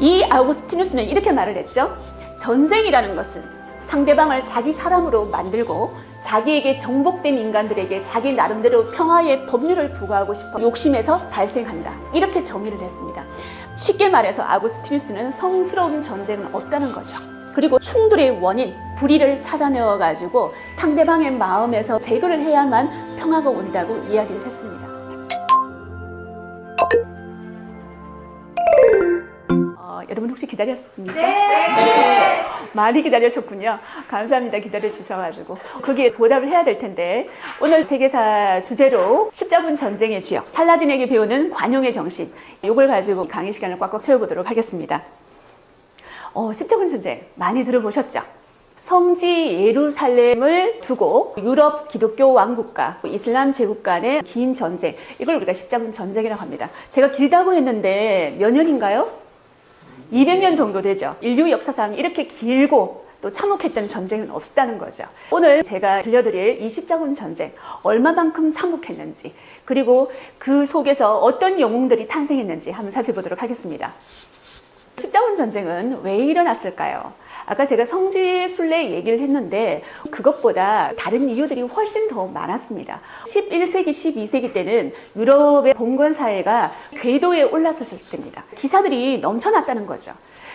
이 아우구스티누스는 이렇게 말을 했죠. 전쟁이라는 것은 상대방을 자기 사람으로 만들고 자기에게 정복된 인간들에게 자기 나름대로 평화의 법률을 부과하고 싶어 욕심에서 발생한다. 이렇게 정의를 했습니다. 쉽게 말해서 아구스티누스는 성스러운 전쟁은 없다는 거죠. 그리고 충돌의 원인, 불의를 찾아내어 가지고 상대방의 마음에서 제거를 해야만 평화가 온다고 이야기를 했습니다. 여러분 혹시 기다렸습니까? 네. 많이 기다리셨군요. 감사합니다. 기다려 주셔가지고 거기에 보답을 해야 될 텐데 오늘 세계사 주제로 십자군 전쟁의 주역 탈라딘에게 배우는 관용의 정신 이걸 가지고 강의 시간을 꽉꽉 채워보도록 하겠습니다. 어, 십자군 전쟁 많이 들어보셨죠? 성지 예루살렘을 두고 유럽 기독교 왕국과 이슬람 제국 간의 긴 전쟁 이걸 우리가 십자군 전쟁이라고 합니다. 제가 길다고 했는데 몇 년인가요? 200년 정도 되죠. 인류 역사상 이렇게 길고 또 참혹했던 전쟁은 없었다는 거죠. 오늘 제가 들려드릴 이 십자군 전쟁 얼마만큼 참혹했는지 그리고 그 속에서 어떤 영웅들이 탄생했는지 한번 살펴보도록 하겠습니다. 십자군 전쟁은 왜 일어났을까요? 아까 제가 성지 순례 얘기를 했는데 그것보다 다른 이유들이 훨씬 더 많았습니다. 11세기, 12세기 때는 유럽의 봉건 사회가 궤도에 올라섰을 때입니다. 기사들이 넘쳐났다는 거죠.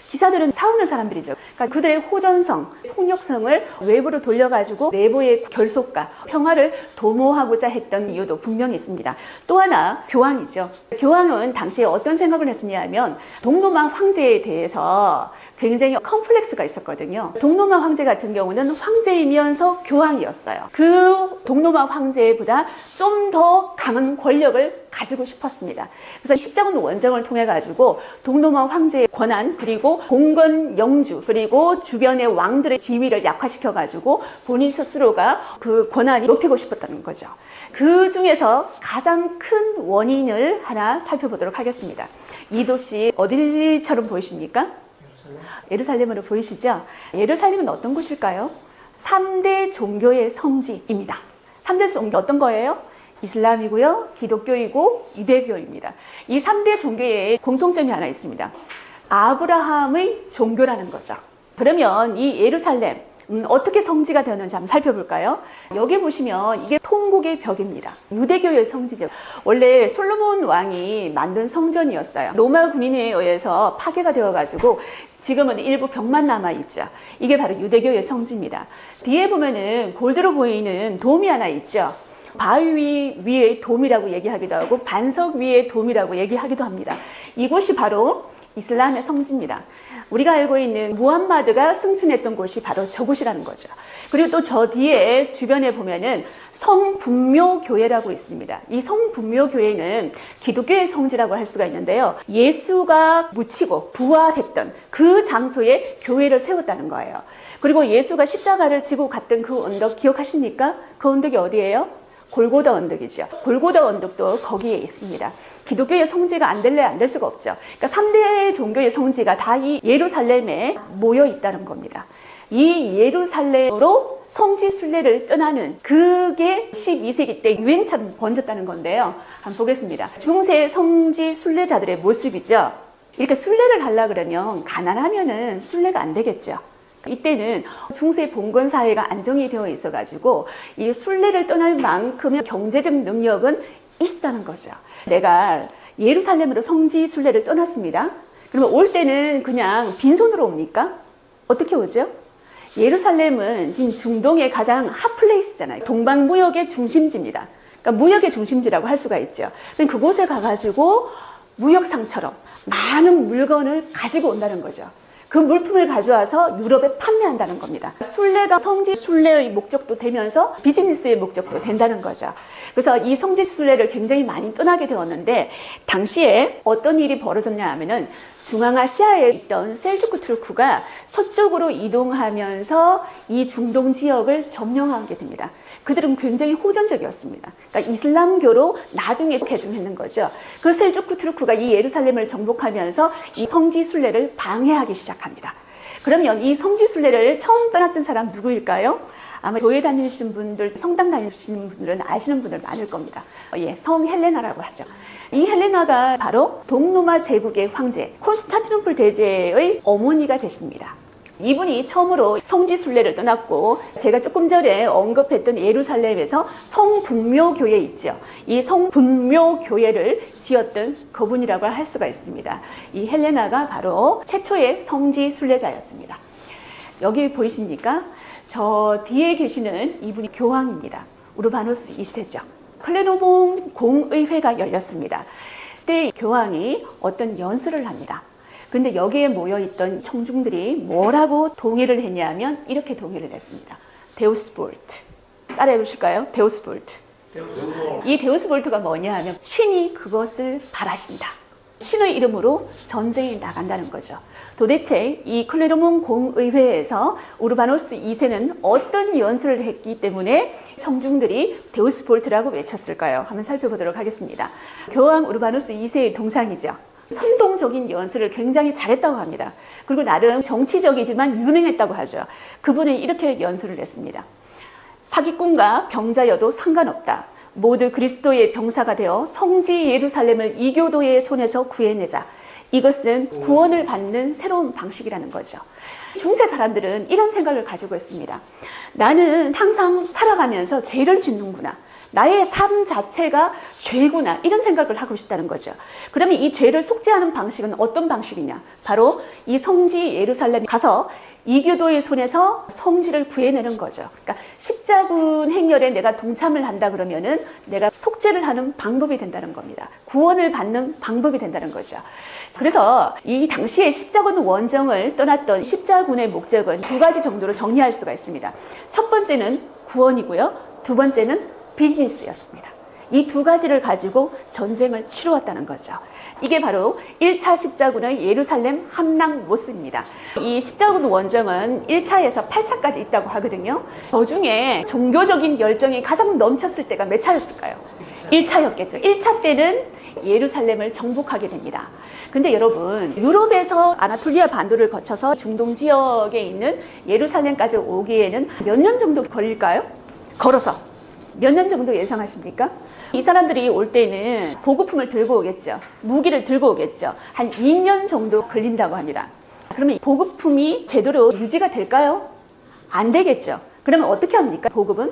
기사들은 싸우는 사람들이죠. 그러니까 그들의 호전성, 폭력성을 외부로 돌려가지고 내부의 결속과 평화를 도모하고자 했던 이유도 분명히 있습니다. 또 하나 교황이죠. 교황은 당시에 어떤 생각을 했느냐 하면 동로마 황제에 대해서 굉장히 컴플렉스가 있었 거든요. 동로마 황제 같은 경우는 황제이면서 교황이었어요. 그 동로마 황제보다 좀 더 강한 권력을 가지고 싶었습니다. 그래서 십자군 원정을 통해 가지고 동로마 황제의 권한 그리고 공건 영주 그리고 주변의 왕들의 지위를 약화시켜 가지고 본인 스스로가 그 권한이 높이고 싶었다는 거죠. 그 중에서 가장 큰 원인을 하나 살펴보도록 하겠습니다. 이 도시 어디처럼 보이십니까? 예루살렘으로 보이시죠? 예루살렘은 어떤 곳일까요? 3대 종교의 성지입니다. 3대 종교 어떤 거예요? 이슬람이고요, 기독교이고 유대교입니다. 이 3대 종교에 공통점이 하나 있습니다. 아브라함의 종교라는 거죠. 그러면 이 예루살렘 음, 어떻게 성지가 되었는지 한번 살펴볼까요? 여기 보시면 이게 통곡의 벽입니다. 유대교의 성지죠. 원래 솔로몬 왕이 만든 성전이었어요. 로마 군인에 의해서 파괴가 되어가지고 지금은 일부 벽만 남아있죠. 이게 바로 유대교의 성지입니다. 뒤에 보면은 골드로 보이는 돔이 하나 있죠. 바위 위의 돔이라고 얘기하기도 하고 반석 위의 돔이라고 얘기하기도 합니다. 이곳이 바로 이슬람의 성지입니다. 우리가 알고 있는 무함마드가 승천했던 곳이 바로 저곳이라는 거죠. 그리고 또 저 뒤에 주변에 보면은 성분묘교회라고 있습니다. 이 성분묘교회는 기독교의 성지라고 할 수가 있는데요. 예수가 묻히고 부활했던 그 장소에 교회를 세웠다는 거예요. 그리고 예수가 십자가를 지고 갔던 그 언덕 기억하십니까? 그 언덕이 어디예요? 골고다 언덕이죠. 골고다 언덕도 거기에 있습니다. 기독교의 성지가 안 될래 안 될 수가 없죠. 그러니까 3대 종교의 성지가 다 이 예루살렘에 모여 있다는 겁니다. 이 예루살렘으로 성지 순례를 떠나는 그게 12세기 때 유행처럼 번졌다는 건데요. 한번 보겠습니다. 중세 성지 순례자들의 모습이죠. 이렇게 순례를 하려 그러면 가난하면은 순례가 안 되겠죠. 이때는 중세 봉건 사회가 안정이 되어 있어 가지고 이 순례를 떠날 만큼의 경제적 능력은 있었다는 거죠. 내가 예루살렘으로 성지 순례를 떠났습니다. 그러면 올 때는 그냥 빈손으로 옵니까? 어떻게 오죠? 예루살렘은 지금 중동의 가장 핫플레이스잖아요. 동방 무역의 중심지입니다. 그러니까 무역의 중심지라고 할 수가 있죠. 그곳에 가가지고 무역상처럼 많은 물건을 가지고 온다는 거죠. 그 물품을 가져와서 유럽에 판매한다는 겁니다. 순례가 성지 순례의 목적도 되면서 비즈니스의 목적도 된다는 거죠. 그래서 이 성지 순례를 굉장히 많이 떠나게 되었는데 당시에 어떤 일이 벌어졌냐 하면은 중앙아시아에 있던 셀주크 투르크가 서쪽으로 이동하면서 이 중동 지역을 점령하게 됩니다. 그들은 굉장히 호전적이었습니다. 그러니까 이슬람교로 나중에 개종했는 거죠. 그 셀주크 투르크가 이 예루살렘을 정복하면서 이 성지 순례를 방해하기 시작합니다. 그러면 이 성지 순례를 처음 떠났던 사람 누구일까요? 아마 교회 다니시는 분들, 성당 다니시는 분들은 아시는 분들 많을 겁니다. 어, 예, 성 헬레나라고 하죠. 이 헬레나가 바로 동로마 제국의 황제 콘스탄티노플 대제의 어머니가 되십니다. 이분이 처음으로 성지 순례를 떠났고 제가 조금 전에 언급했던 예루살렘에서 성분묘교회 있죠. 이 성분묘교회를 지었던 그분이라고 할 수가 있습니다. 이 헬레나가 바로 최초의 성지 순례자였습니다. 여기 보이십니까? 저 뒤에 계시는 이분이 교황입니다. 우르바노스 2세죠. 클레노몬 공의회가 열렸습니다. 그때 교황이 어떤 연설을 합니다. 근데 여기에 모여있던 청중들이 뭐라고 동의를 했냐면 이렇게 동의를 했습니다. 데우스 볼트. 따라해 보실까요? 데우스 볼트. 이 데우스 볼트가 뭐냐 하면 신이 그것을 바라신다. 신의 이름으로 전쟁에 나간다는 거죠. 도대체 이 클레르몬 공의회에서 우르바노스 2세는 어떤 연설을 했기 때문에 청중들이 데우스볼트라고 외쳤을까요? 한번 살펴보도록 하겠습니다. 교황 우르바노스 2세의 동상이죠. 선동적인 연설을 굉장히 잘했다고 합니다. 그리고 나름 정치적이지만 유능했다고 하죠. 그분은 이렇게 연설을 했습니다. 사기꾼과 병자여도 상관없다. 모두 그리스도의 병사가 되어 성지 예루살렘을 이교도의 손에서 구해내자. 이것은 구원을 받는 새로운 방식이라는 거죠. 중세 사람들은 이런 생각을 가지고 있습니다. 나는 항상 살아가면서 죄를 짓는구나. 나의 삶 자체가 죄구나 이런 생각을 하고 있다는 거죠. 그러면 이 죄를 속죄하는 방식은 어떤 방식이냐? 바로 이 성지 예루살렘 가서 이교도의 손에서 성지를 구해내는 거죠. 그러니까 십자군 행렬에 내가 동참을 한다 그러면은 내가 속죄를 하는 방법이 된다는 겁니다. 구원을 받는 방법이 된다는 거죠. 그래서 이 당시에 십자군 원정을 떠났던 십자군의 목적은 두 가지 정도로 정리할 수가 있습니다. 첫 번째는 구원이고요. 두 번째는 비즈니스였습니다. 이 두 가지를 가지고 전쟁을 치루었다는 거죠. 이게 바로 1차 십자군의 예루살렘 함락 모습입니다. 이 십자군 원정은 1차에서 8차까지 있다고 하거든요. 그 중에 종교적인 열정이 가장 넘쳤을 때가 몇 차였을까요? 1차였겠죠. 1차 때는 예루살렘을 정복하게 됩니다. 근데 여러분, 유럽에서 아나톨리아 반도를 거쳐서 중동 지역에 있는 예루살렘까지 오기에는 몇 년 정도 걸릴까요? 걸어서. 몇 년 정도 예상하십니까? 이 사람들이 올 때는 보급품을 들고 오겠죠. 무기를 들고 오겠죠. 한 2년 정도 걸린다고 합니다. 그러면 보급품이 제대로 유지가 될까요? 안 되겠죠. 그러면 어떻게 합니까? 보급은?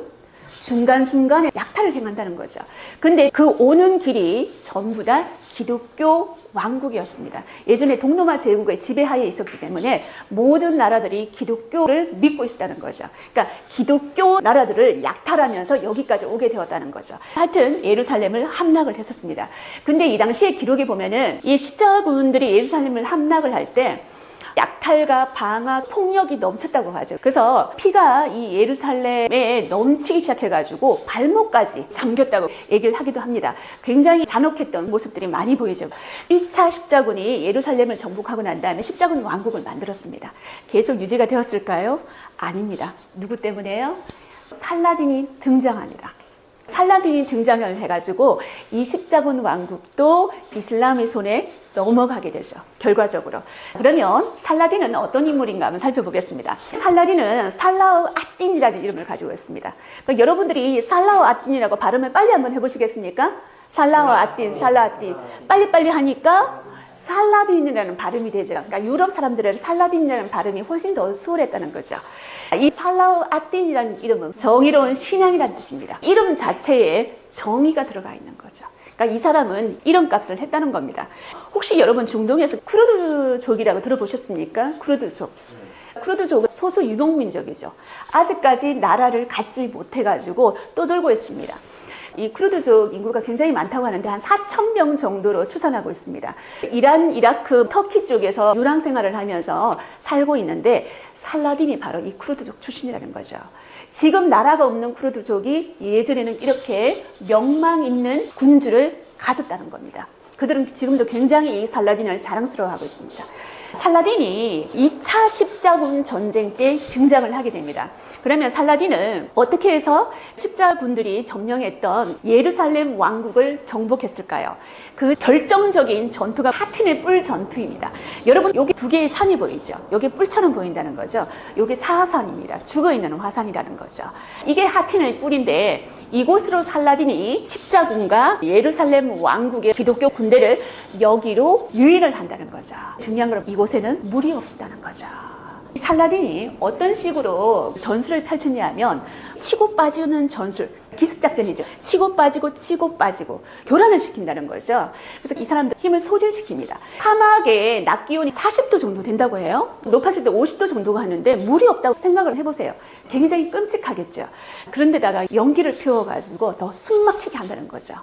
중간중간에 약탈을 행한다는 거죠. 근데 그 오는 길이 전부 다 기독교 왕국이었습니다. 예전에 동로마 제국의 지배하에 있었기 때문에 모든 나라들이 기독교를 믿고 있었다는 거죠. 그러니까 기독교 나라들을 약탈하면서 여기까지 오게 되었다는 거죠. 하여튼 예루살렘을 함락을 했었습니다. 근데 이 당시에 기록에 보면은 이 십자군들이 예루살렘을 함락을 할때 약탈과 방학, 폭력이 넘쳤다고 하죠. 그래서 피가 이 예루살렘에 넘치기 시작해가지고 발목까지 잠겼다고 얘기를 하기도 합니다. 굉장히 잔혹했던 모습들이 많이 보이죠. 1차 십자군이 예루살렘을 정복하고 난 다음에 십자군 왕국을 만들었습니다. 계속 유지가 되었을까요? 아닙니다. 누구 때문에요? 살라딘이 등장합니다. 살라딘이 등장을 해가지고 이 십자군 왕국도 이슬람의 손에 넘어가게 되죠. 결과적으로. 그러면 살라딘은 어떤 인물인가 한번 살펴보겠습니다. 살라딘은 살라우 아딘이라는 이름을 가지고 있습니다. 그러니까 여러분들이 살라우 아딘이라고 발음을 빨리 한번 해보시겠습니까? 살라우 아딘, 살라딘. 빨리빨리 하니까 살라딘이라는 발음이 되죠. 그러니까 유럽 사람들은 살라딘이라는 발음이 훨씬 더 수월했다는 거죠. 이 살라우 아딘이라는 이름은 정의로운 신앙이라는 뜻입니다. 이름 자체에 정의가 들어가 있는 거죠. 그러니까 이 사람은 이름값을 했다는 겁니다. 혹시 여러분 중동에서 쿠르드족이라고 들어보셨습니까? 쿠르드족. 쿠르드족은 소수 유목민족이죠. 아직까지 나라를 갖지 못해가지고 떠돌고 있습니다. 이 쿠르드족 인구가 굉장히 많다고 하는데 한 4천 명 정도로 추산하고 있습니다. 이란, 이라크, 터키 쪽에서 유랑 생활을 하면서 살고 있는데 살라딘이 바로 이 쿠르드족 출신이라는 거죠. 지금 나라가 없는 쿠르드족이 예전에는 이렇게 명망 있는 군주를 가졌다는 겁니다. 그들은 지금도 굉장히 이 살라딘을 자랑스러워하고 있습니다. 살라딘이 2차 십자군 전쟁 때 등장을 하게 됩니다. 그러면 살라딘은 어떻게 해서 십자군들이 점령했던 예루살렘 왕국을 정복했을까요? 그 결정적인 전투가 하틴의 뿔 전투입니다. 여러분 여기 두 개의 산이 보이죠? 여기 뿔처럼 보인다는 거죠. 여기 사산입니다. 죽어 있는 화산이라는 거죠. 이게 하틴의 뿔인데 이곳으로 살라딘이 십자군과 예루살렘 왕국의 기독교 군대를 여기로 유인을 한다는 거죠. 중요한 건 이곳에는 물이 없었다는 거죠. 살라딘이 어떤 식으로 전술을 펼쳤냐면 치고 빠지는 전술, 기습작전이죠. 치고 빠지고 치고 빠지고 교란을 시킨다는 거죠. 그래서 이 사람들 힘을 소진시킵니다. 사막에 낮 기온이 40도 정도 된다고 해요. 높았을 때 50도 정도가 하는데 물이 없다고 생각을 해보세요. 굉장히 끔찍하겠죠. 그런데다가 연기를 피워가지고 더 숨막히게 한다는 거죠.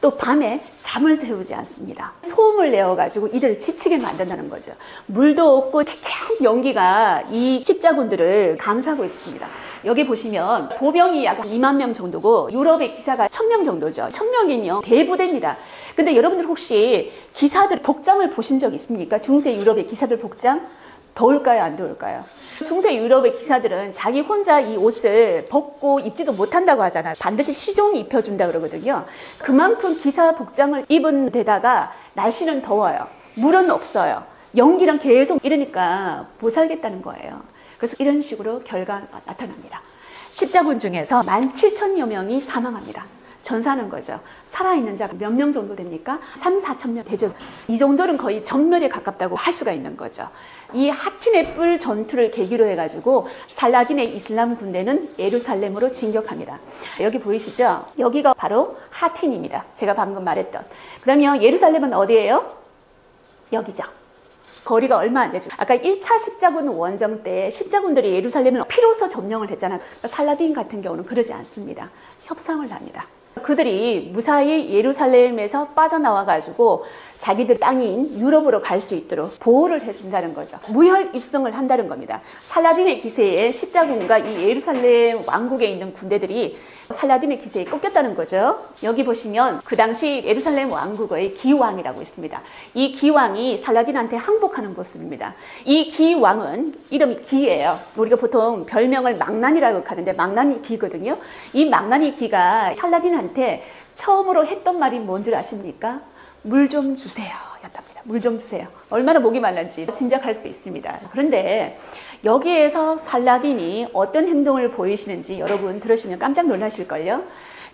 또 밤에 잠을 태우지 않습니다. 소음을 내어가지고 이들을 지치게 만든다는 거죠. 물도 없고 태태한 연기가 이 십자군들을 감싸고 있습니다. 여기 보시면 보병이 약 2만 명 정도고 유럽의 기사가 1000명 정도죠. 1000명이면 대부대입니다. 근데 여러분들 혹시 기사들 복장을 보신 적 있습니까? 중세 유럽의 기사들 복장? 더울까요? 안 더울까요? 중세 유럽의 기사들은 자기 혼자 이 옷을 벗고 입지도 못한다고 하잖아요. 반드시 시종이 입혀준다 그러거든요. 그만큼 기사 복장을 입은 데다가 날씨는 더워요. 물은 없어요. 연기랑 계속 이러니까 못 살겠다는 거예요. 그래서 이런 식으로 결과가 나타납니다. 십자군 중에서 17,000여 명이 사망합니다. 전사하는 거죠. 살아있는 자몇명 정도 됩니까? 3, 4천 명 되죠. 이 정도는 거의 전멸에 가깝다고 할 수가 있는 거죠. 이 하틴의 뿔 전투를 계기로 해가지고 살라딘의 이슬람 군대는 예루살렘으로 진격합니다. 여기 보이시죠? 여기가 바로 하틴입니다. 제가 방금 말했던. 그러면 예루살렘은 어디예요? 여기죠. 거리가 얼마 안 되죠. 아까 1차 십자군 원정 때 십자군들이 예루살렘을 피로서 점령을 했잖아요. 살라딘 같은 경우는 그러지 않습니다. 협상을 합니다. 그들이 무사히 예루살렘에서 빠져나와 가지고 자기들 땅인 유럽으로 갈 수 있도록 보호를 해준다는 거죠. 무혈 입성을 한다는 겁니다. 살라딘의 기세에 십자군과 이 예루살렘 왕국에 있는 군대들이 살라딘의 기세에 꺾였다는 거죠. 여기 보시면 그 당시 예루살렘 왕국의 기왕이라고 있습니다. 이 기왕이 살라딘한테 항복하는 모습입니다. 이 기왕은 이름이 기예요. 우리가 보통 별명을 망난이라고 하는데 망난이 기거든요. 이 망난이 기가 살라딘한테 처음으로 했던 말이 뭔 줄 아십니까? 물 좀 주세요. 였답니다. 물 좀 주세요. 얼마나 목이 말란지 짐작할 수 있습니다. 그런데 여기에서 살라딘이 어떤 행동을 보이시는지 여러분 들으시면 깜짝 놀라실걸요?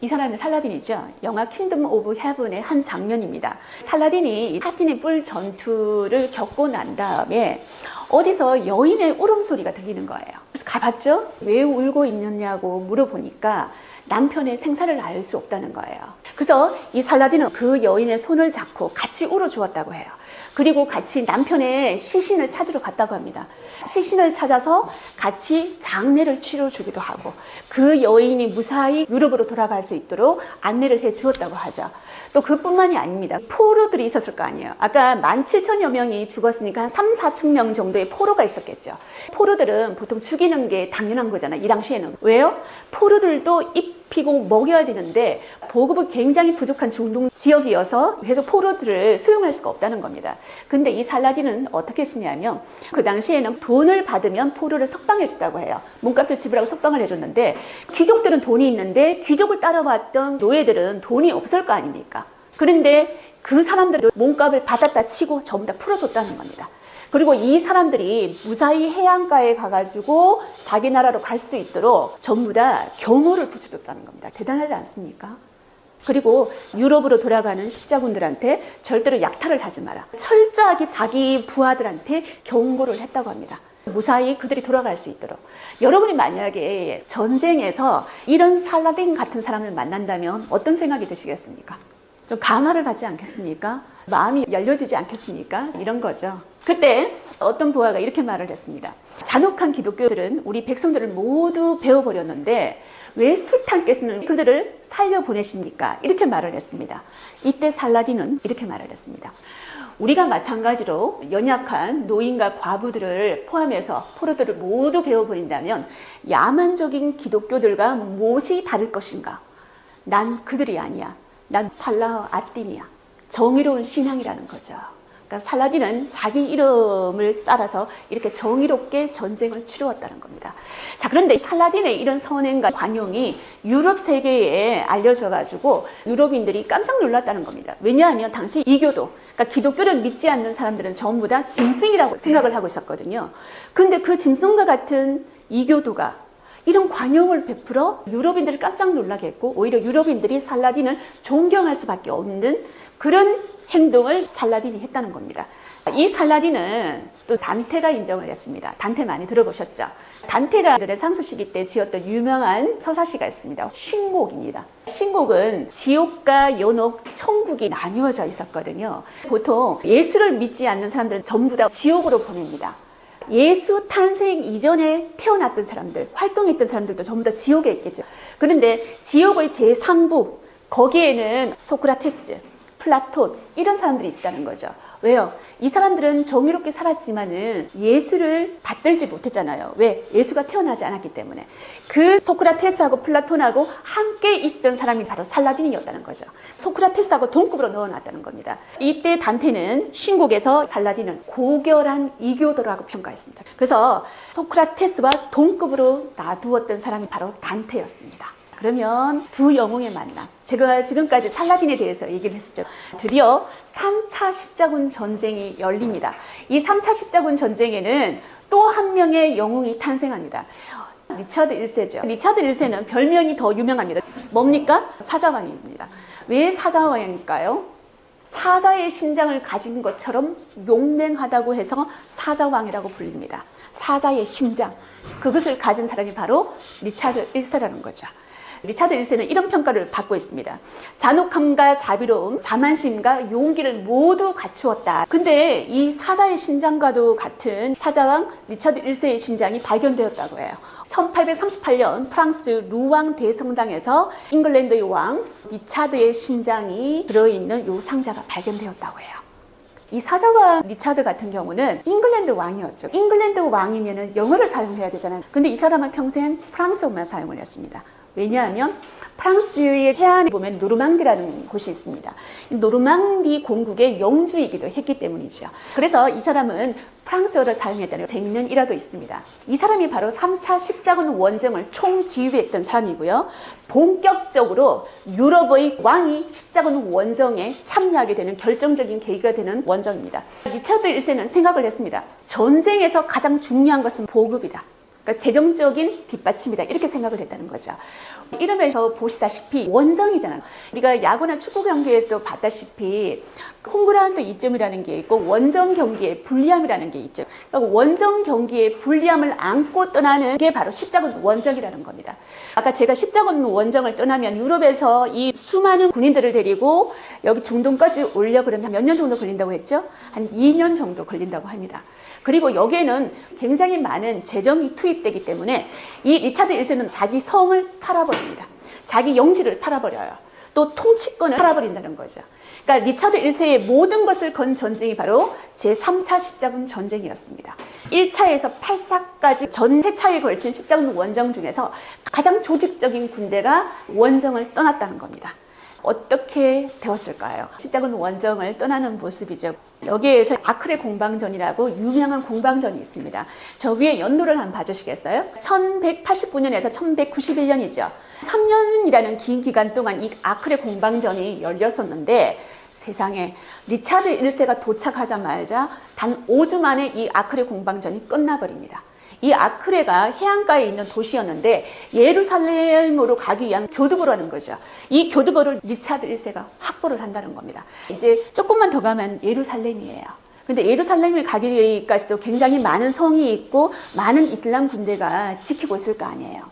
이 사람은 살라딘이죠. 영화 킹덤 오브 헤븐의 한 장면입니다. 살라딘이 하틴의 뿔 전투를 겪고 난 다음에 어디서 여인의 울음소리가 들리는 거예요. 그래서 가봤죠? 왜 울고 있느냐고 물어보니까 남편의 생사를 알 수 없다는 거예요. 그래서 이 살라딘은 그 여인의 손을 잡고 같이 울어주었다고 해요. 그리고 같이 남편의 시신을 찾으러 갔다고 합니다. 시신을 찾아서 같이 장례를 치러 주기도 하고 그 여인이 무사히 유럽으로 돌아갈 수 있도록 안내를 해 주었다고 하죠. 또 그뿐만이 아닙니다. 포로들이 있었을 거 아니에요. 아까 17,000여 명이 죽었으니까 한 3, 4천 명 정도의 포로가 있었겠죠. 포로들은 보통 죽이는 게 당연한 거잖아요. 이 당시에는. 왜요? 포로들도 입히고 먹여야 되는데 보급이 굉장히 부족한 중동 지역이어서 계속 포로들을 수용할 수가 없다는 겁니다. 근데 이 살라딘은 어떻게 했냐면 그 당시에는 돈을 받으면 포로를 석방해 줬다고 해요. 몸값을 지불하고 석방을 해줬는데 귀족들은 돈이 있는데 귀족을 따라왔던 노예들은 돈이 없을 거 아닙니까? 그런데 그 사람들도 몸값을 받았다 치고 전부 다 풀어줬다는 겁니다. 그리고 이 사람들이 무사히 해안가에 가가지고 자기 나라로 갈 수 있도록 전부 다 경호를 붙여줬다는 겁니다. 대단하지 않습니까? 그리고 유럽으로 돌아가는 십자군들한테 절대로 약탈을 하지 마라. 철저하게 자기 부하들한테 경고를 했다고 합니다. 무사히 그들이 돌아갈 수 있도록. 여러분이 만약에 전쟁에서 이런 살라딘 같은 사람을 만난다면 어떤 생각이 드시겠습니까? 좀 강화를 받지 않겠습니까? 마음이 열려지지 않겠습니까? 이런 거죠. 그때 어떤 부하가 이렇게 말을 했습니다. 잔혹한 기독교들은 우리 백성들을 모두 배워버렸는데 왜 술탄께서는 그들을 살려보내십니까? 이렇게 말을 했습니다. 이때 살라딘은 이렇게 말을 했습니다. 우리가 마찬가지로 연약한 노인과 과부들을 포함해서 포로들을 모두 배워버린다면 야만적인 기독교들과 무엇이 다를 것인가? 난 그들이 아니야. 난 살라와 아띠니야. 정의로운 신앙이라는 거죠. 그러니까 살라딘은 자기 이름을 따라서 이렇게 정의롭게 전쟁을 치루었다는 겁니다. 자, 그런데 살라딘의 이런 선행과 관용이 유럽 세계에 알려져 가지고 유럽인들이 깜짝 놀랐다는 겁니다. 왜냐하면 당시 이교도, 그러니까 기독교를 믿지 않는 사람들은 전부 다 짐승이라고 생각을 하고 있었거든요. 근데 그 짐승과 같은 이교도가 이런 관용을 베풀어 유럽인들을 깜짝 놀라게 했고 오히려 유럽인들이 살라딘을 존경할 수밖에 없는 그런 행동을 살라딘이 했다는 겁니다. 이 살라딘은 또 단테가 인정을 했습니다. 단테 많이 들어보셨죠? 단테가 르네상스 시기 때 지었던 유명한 서사시가 있습니다. 신곡입니다. 신곡은 지옥과 연옥, 천국이 나뉘어져 있었거든요. 보통 예수를 믿지 않는 사람들은 전부 다 지옥으로 보냅니다. 예수 탄생 이전에 태어났던 사람들, 활동했던 사람들도 전부 다 지옥에 있겠죠. 그런데 지옥의 제3부, 거기에는 소크라테스, 플라톤, 이런 사람들이 있다는 거죠. 왜요? 이 사람들은 정의롭게 살았지만은 예수를 받들지 못했잖아요. 왜? 예수가 태어나지 않았기 때문에. 그 소크라테스하고 플라톤하고 함께 있던 사람이 바로 살라딘이었다는 거죠. 소크라테스하고 동급으로 넣어놨다는 겁니다. 이때 단테는 신곡에서 살라딘을 고결한 이교도라고 평가했습니다. 그래서 소크라테스와 동급으로 놔두었던 사람이 바로 단테였습니다. 그러면 두 영웅의 만남. 제가 지금까지 살라딘에 대해서 얘기를 했었죠. 드디어 3차 십자군 전쟁이 열립니다. 이 3차 십자군 전쟁에는 또 한 명의 영웅이 탄생합니다. 리차드 1세죠. 리차드 1세는 별명이 더 유명합니다. 뭡니까? 사자왕입니다. 왜 사자왕일까요? 사자의 심장을 가진 것처럼 용맹하다고 해서 사자왕이라고 불립니다. 사자의 심장. 그것을 가진 사람이 바로 리차드 1세라는 거죠. 리차드 1세는 이런 평가를 받고 있습니다. 잔혹함과 자비로움, 자만심과 용기를 모두 갖추었다. 근데 이 사자의 심장과도 같은 사자왕 리차드 1세의 심장이 발견되었다고 해요. 1838년 프랑스 루왕 대성당에서 잉글랜드의 왕 리차드의 심장이 들어있는 이 상자가 발견되었다고 해요. 이 사자왕 리차드 같은 경우는 잉글랜드 왕이었죠. 잉글랜드 왕이면 영어를 사용해야 되잖아요. 근데 이 사람은 평생 프랑스어만 사용을 했습니다. 왜냐하면 프랑스의 해안에 보면 노르망디라는 곳이 있습니다. 노르망디 공국의 영주이기도 했기 때문이죠. 그래서 이 사람은 프랑스어를 사용했다는 재밌는 일화도 있습니다. 이 사람이 바로 3차 십자군 원정을 총지휘했던 사람이고요. 본격적으로 유럽의 왕이 십자군 원정에 참여하게 되는 결정적인 계기가 되는 원정입니다. 리차드 1세는 생각을 했습니다. 전쟁에서 가장 중요한 것은 보급이다. 그러니까 재정적인 뒷받침이다 이렇게 생각을 했다는 거죠. 이름에서 보시다시피 원정이잖아요. 우리가 야구나 축구 경기에서도 봤다시피 홈그라운드 이점이라는 게 있고 원정 경기의 불리함이라는 게 있죠. 그러니까 원정 경기의 불리함을 안고 떠나는 게 바로 십자군 원정이라는 겁니다. 아까 제가 십자군 원정을 떠나면 유럽에서 이 수많은 군인들을 데리고 여기 중동까지 올려 그러면 몇 년 정도 걸린다고 했죠? 한 2년 정도 걸린다고 합니다. 그리고 여기에는 굉장히 많은 재정이 투입되기 때문에 이 리차드 1세는 자기 성을 팔아버 립니다. 자기 영지를 팔아버려요. 또 통치권을 팔아버린다는 거죠. 그러니까 리차드 1세의 모든 것을 건 전쟁이 바로 제3차 십자군 전쟁이었습니다. 1차에서 8차까지 전 회차에 걸친 십자군 원정 중에서 가장 조직적인 군대가 원정을 떠났다는 겁니다. 어떻게 되었을까요? 십자군 원정을 떠나는 모습이죠. 여기에서 아크레 공방전이라고 유명한 공방전이 있습니다. 저 위에 연도를 한번 봐주시겠어요? 1189년에서 1191년이죠. 3년이라는 긴 기간 동안 이 아크레 공방전이 열렸었는데 세상에 리차드 1세가 도착하자마자 단 5주 만에 이 아크레 공방전이 끝나버립니다. 이 아크레가 해안가에 있는 도시였는데 예루살렘으로 가기 위한 교두보라는 거죠. 이 교두보를 리차드 1세가 확보를 한다는 겁니다. 이제 조금만 더 가면 예루살렘이에요. 근데 예루살렘을 가기까지도 굉장히 많은 성이 있고 많은 이슬람 군대가 지키고 있을 거 아니에요.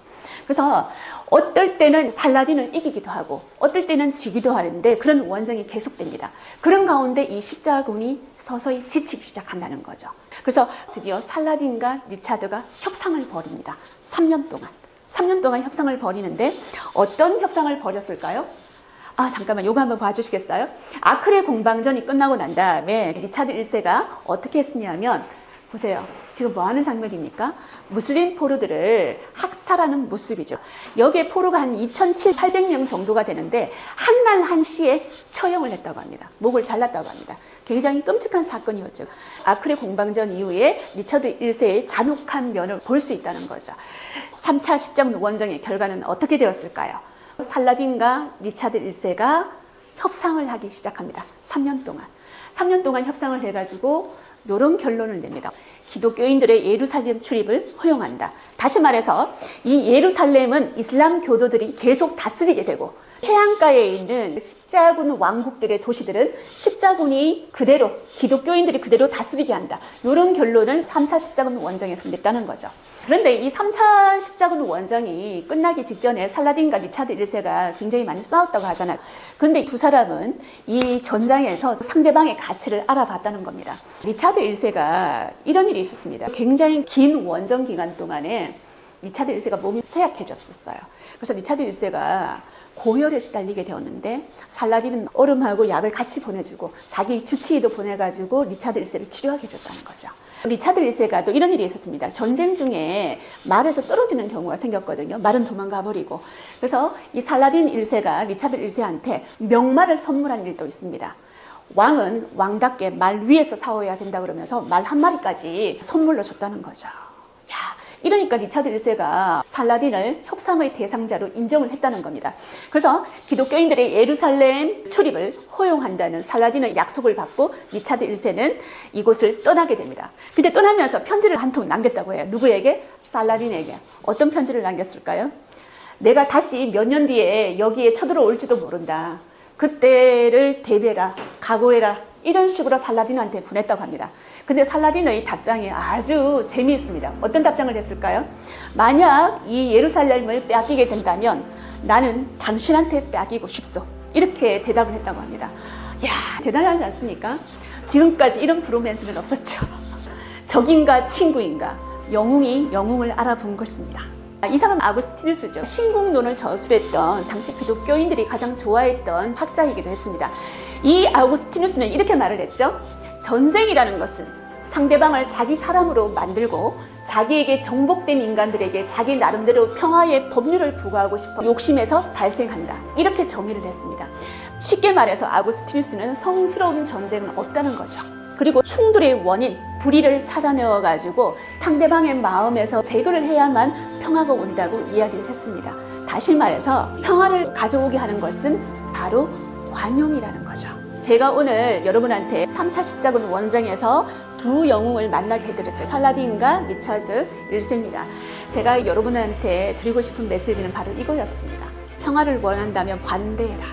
그래서 어떨 때는 살라딘을 이기기도 하고 어떨 때는 지기도 하는데 그런 원정이 계속됩니다. 그런 가운데 이 십자군이 서서히 지치기 시작한다는 거죠. 그래서 드디어 살라딘과 리차드가 협상을 벌입니다. 3년 동안. 3년 동안 협상을 벌이는데 어떤 협상을 벌였을까요? 아, 잠깐만, 요거 한번 봐주시겠어요? 아크레 공방전이 끝나고 난 다음에 리차드 1세가 어떻게 했냐면, 보세요. 지금 뭐 하는 장면입니까? 무슬림 포로들을 학살하는 모습이죠. 여기에 포로가 한 2,700명 정도가 되는데 한 날 한 시에 처형을 했다고 합니다. 목을 잘랐다고 합니다. 굉장히 끔찍한 사건이었죠. 아크레 공방전 이후에 리처드 1세의 잔혹한 면을 볼 수 있다는 거죠. 3차 십자군 원정의 결과는 어떻게 되었을까요? 살라딘과 리차드 1세가 협상을 하기 시작합니다. 3년 동안. 3년 동안 협상을 해가지고 이런 결론을 냅니다. 기독교인들의 예루살렘 출입을 허용한다. 다시 말해서 이 예루살렘은 이슬람 교도들이 계속 다스리게 되고 해안가에 있는 십자군 왕국들의 도시들은 십자군이 그대로 기독교인들이 그대로 다스리게 한다. 이런 결론을 3차 십자군 원정에서 냈다는 거죠. 그런데 이 3차 십자군 원정이 끝나기 직전에 살라딘과 리차드 1세가 굉장히 많이 싸웠다고 하잖아요. 근데 두 사람은 이 전장에서 상대방의 가치를 알아봤다는 겁니다. 리차드 1세가 이런 일이 있었습니다. 굉장히 긴 원정 기간 동안에 리차드 1세가 몸이 쇠약해졌었어요. 그래서 리차드 1세가 고열에 시달리게 되었는데 살라딘은 얼음하고 약을 같이 보내주고 자기 주치의도 보내가지고 리차드 1세를 치료하게 해줬다는 거죠. 리차드 1세가 또 이런 일이 있었습니다. 전쟁 중에 말에서 떨어지는 경우가 생겼거든요. 말은 도망가 버리고. 그래서 이 살라딘 1세가 리차드 1세한테 명말을 선물한 일도 있습니다. 왕은 왕답게 말 위에서 싸워야 된다 그러면서 말 한 마리까지 선물로 줬다는 거죠. 야, 이러니까 리차드 1세가 살라딘을 협상의 대상자로 인정을 했다는 겁니다. 그래서 기독교인들의 예루살렘 출입을 허용한다는 살라딘의 약속을 받고 리차드 1세는 이곳을 떠나게 됩니다. 근데 떠나면서 편지를 한 통 남겼다고 해요. 누구에게? 살라딘에게. 어떤 편지를 남겼을까요? 내가 다시 몇 년 뒤에 여기에 쳐들어올지도 모른다. 그때를 대비해라, 각오해라. 이런 식으로 살라딘한테 보냈다고 합니다. 근데 살라딘의 답장이 아주 재미있습니다. 어떤 답장을 했을까요? 만약 이 예루살렘을 빼앗기게 된다면 나는 당신한테 빼앗기고 싶소. 이렇게 대답을 했다고 합니다. 야 대단하지 않습니까? 지금까지 이런 브로맨스는 없었죠. 적인가 친구인가 영웅이 영웅을 알아본 것입니다. 이 사람 아구스티누스죠. 신국론을 저술했던 당시 기독교인들이 가장 좋아했던 학자이기도 했습니다. 이 아구스티누스는 이렇게 말을 했죠. 전쟁이라는 것은 상대방을 자기 사람으로 만들고 자기에게 정복된 인간들에게 자기 나름대로 평화의 법률을 부과하고 싶어 욕심에서 발생한다. 이렇게 정의를 했습니다. 쉽게 말해서 아구스티누스는 성스러운 전쟁은 없다는 거죠. 그리고 충돌의 원인, 불의를 찾아내어 가지고 상대방의 마음에서 제거를 해야만 평화가 온다고 이야기를 했습니다. 다시 말해서 평화를 가져오게 하는 것은 바로 관용이라는 거죠. 제가 오늘 여러분한테 3차 십자군 원정에서 두 영웅을 만나게 해드렸죠. 살라딘과 리차드 1세입니다. 제가 여러분한테 드리고 싶은 메시지는 바로 이거였습니다. 평화를 원한다면 관대해라.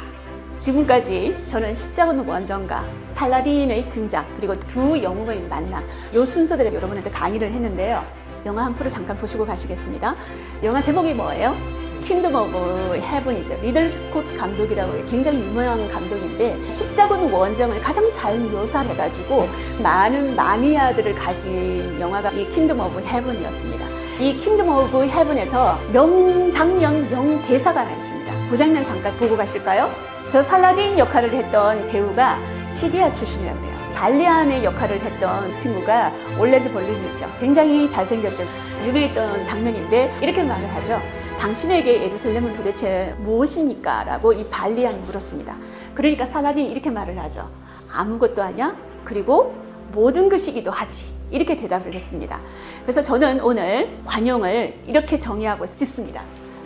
지금까지 저는 십자군 원정과 살라딘의 등장 그리고 두 영웅의 만남 요 순서대로 여러분한테 강의를 했는데요. 영화 한 프로 잠깐 보시고 가시겠습니다. 영화 제목이 뭐예요? 킹덤 오브 헤븐이죠. 리들 스콧 감독이라고 굉장히 유명한 감독인데 십자군 원정을 가장 잘 묘사해가지고 많은 마니아들을 가진 영화가 이 킹덤 오브 헤븐이었습니다. 이 킹덤 오브 헤븐에서 명장면, 명대사가 하나 있습니다. 그 장면 잠깐 보고 가실까요? 저 살라딘 역할을 했던 배우가 시리아 출신이라고 해요. 발리안의 역할을 했던 친구가 올랜드 벌린이죠. 굉장히 잘생겼죠. 유명했던 장면인데 이렇게 말을 하죠. 당신에게 예루살렘은 도대체 무엇입니까? 라고 이 발리안이 물었습니다. 그러니까 살라딘이 이렇게 말을 하죠. 아무것도 아니야? 그리고 모든 것이기도 하지. 이렇게 대답을 했습니다. 그래서 저는 오늘 관용을 이렇게 정의하고 싶습니다.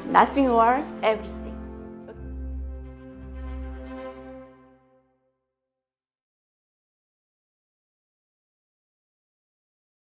Nothing or everything.